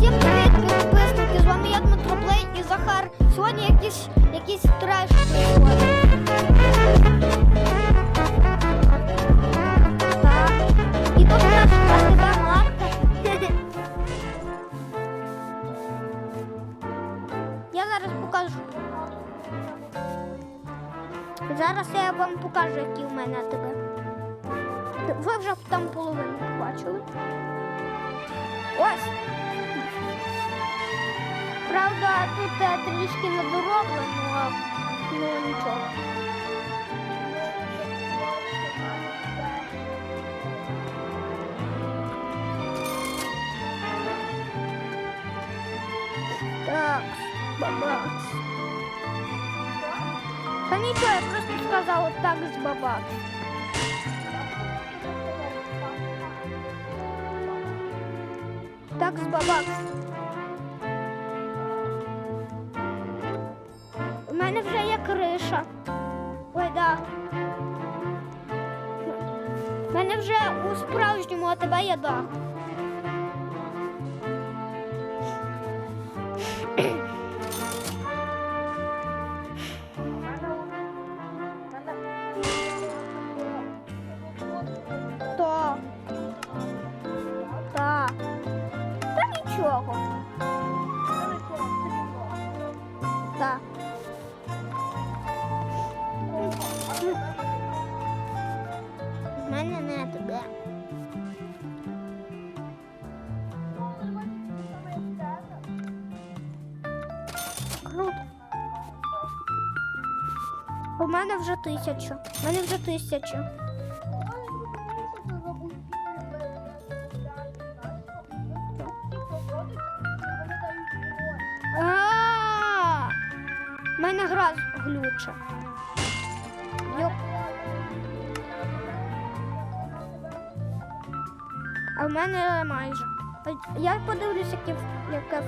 Всім привіт, підписники! З вами я Дмитро Плей і Захар. Сьогодні якийсь, якийсь треш приходить. І тут нас така марка. Я зараз покажу. Зараз я вам покажу, які у мене тебе. Ви вже там половину бачили. Ось. Правда, тут е, трішки недороблено, а, ну нічого. Так, бабакс. Та нічого, я просто сказала так з бабакс. Так з бабакс. Криша. Ой, да. У мене вже у справжньому, тебе є дах. Мене не тебе. У мене вже тисяча. У мене вже тисяча. У мене гра глюча. А в мене майже. Я подивлюся, яке в- в-.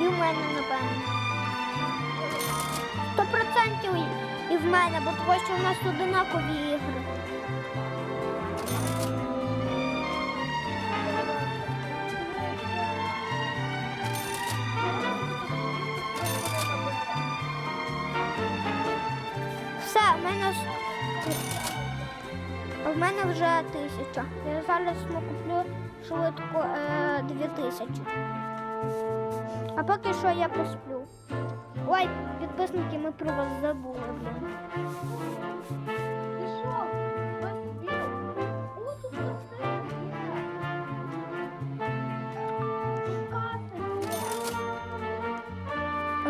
І в мене, напевно. Сто процентів і- в мене, бо тому що у нас одинакові ігри. В мене ж- в мене вже тисяча. Я зараз ну, куплю швидко е, дві тисячі. А поки що я посплю. Ой, підписники, ми про вас забули.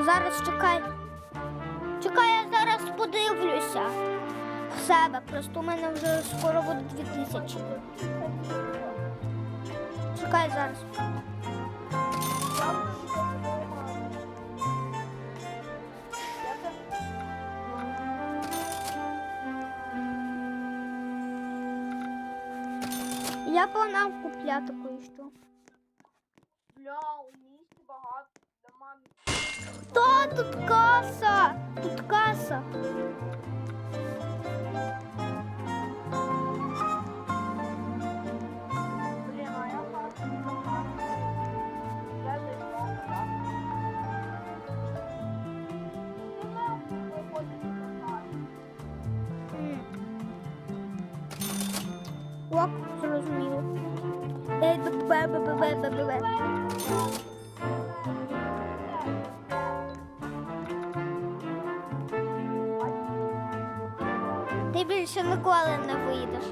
Зараз чекай. Чекай, я зараз подивлюся. В себе. Просто у мене вже скоро буде дві тисячі. Чекай зараз. Я планав купляти кое-що. Бля, у місті багато Та тут каса! Тут каса. Блін, а я ніколи не вийдеш.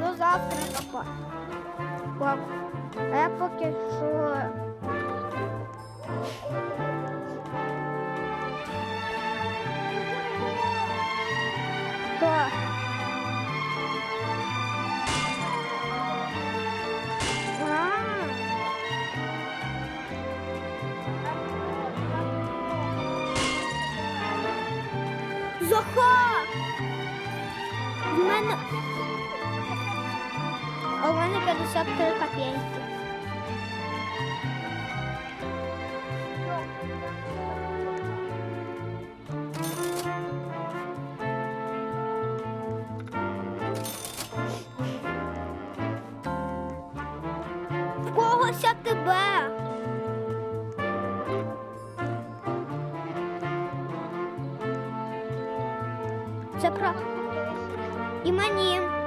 До завтра папа. Папа. Я поки що. Ого! В мене. У мене 53 копійки. В когося тебе. Це про і мені.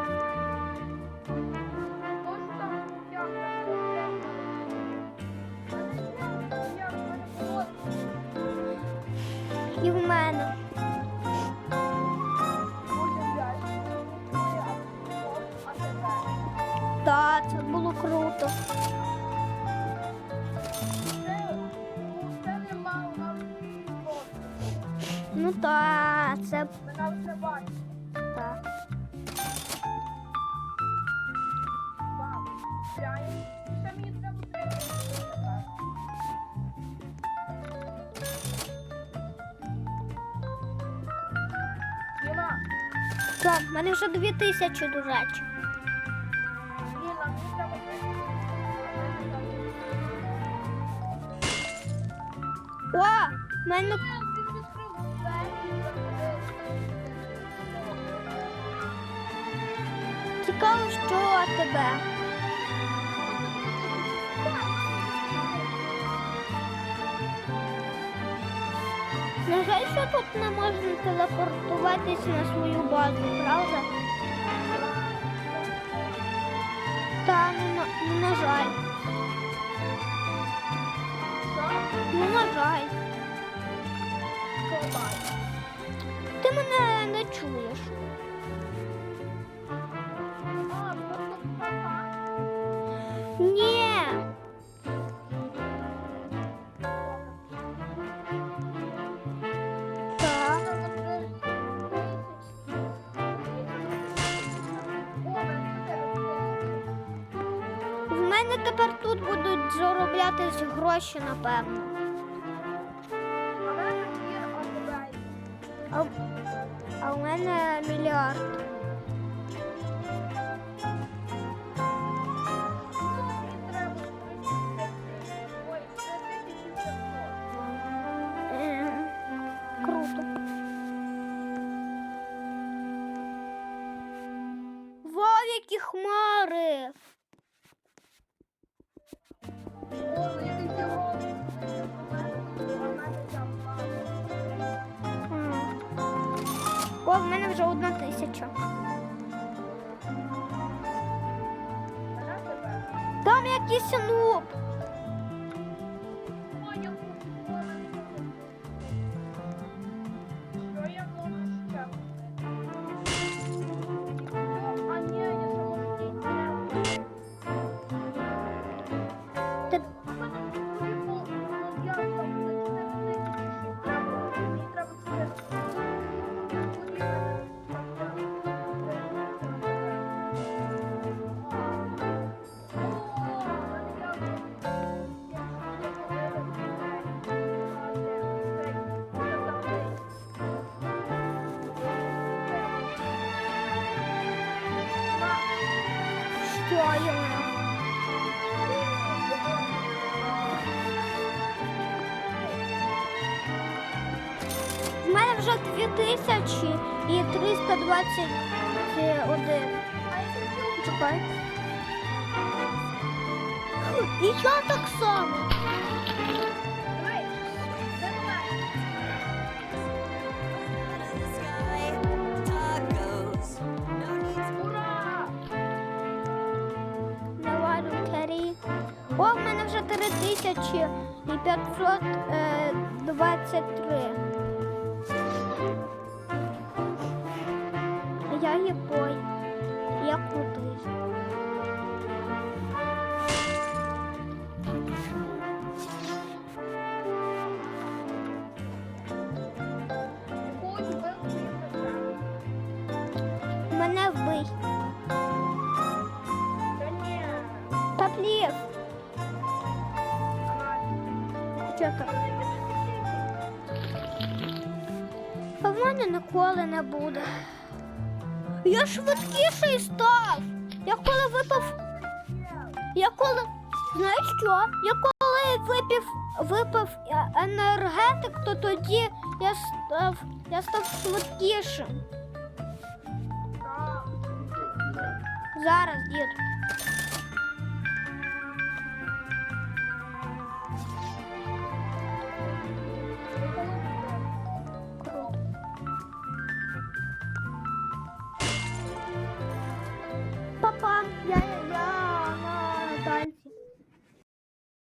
Так, в мене вже дві тисячі, треба О, в мене цікаво, що тебе. Жаль, що тут не можна телепортуватися на свою базу, правда? Та, на, ну, на жаль. Ну, на жаль. Ти мене не чуєш. Тепер тут будуть зароблятись гроші, напевно. А, а в мене мільярд. Е, Круто. Які хмари! Вже одна тисяча. Там якийсь нуб. Що В мене вже 2000 і 321. Чекай. І я так само. О, в мене вже 3000 і 523. Я бой. Я крутий. Мене Що? А в мене ніколи не буде. Я швидкіший став. Я коли випив. Я коли. Знаєш що? Я коли випив, випив енергетик, то тоді я став, я став швидкішим. Зараз, дід.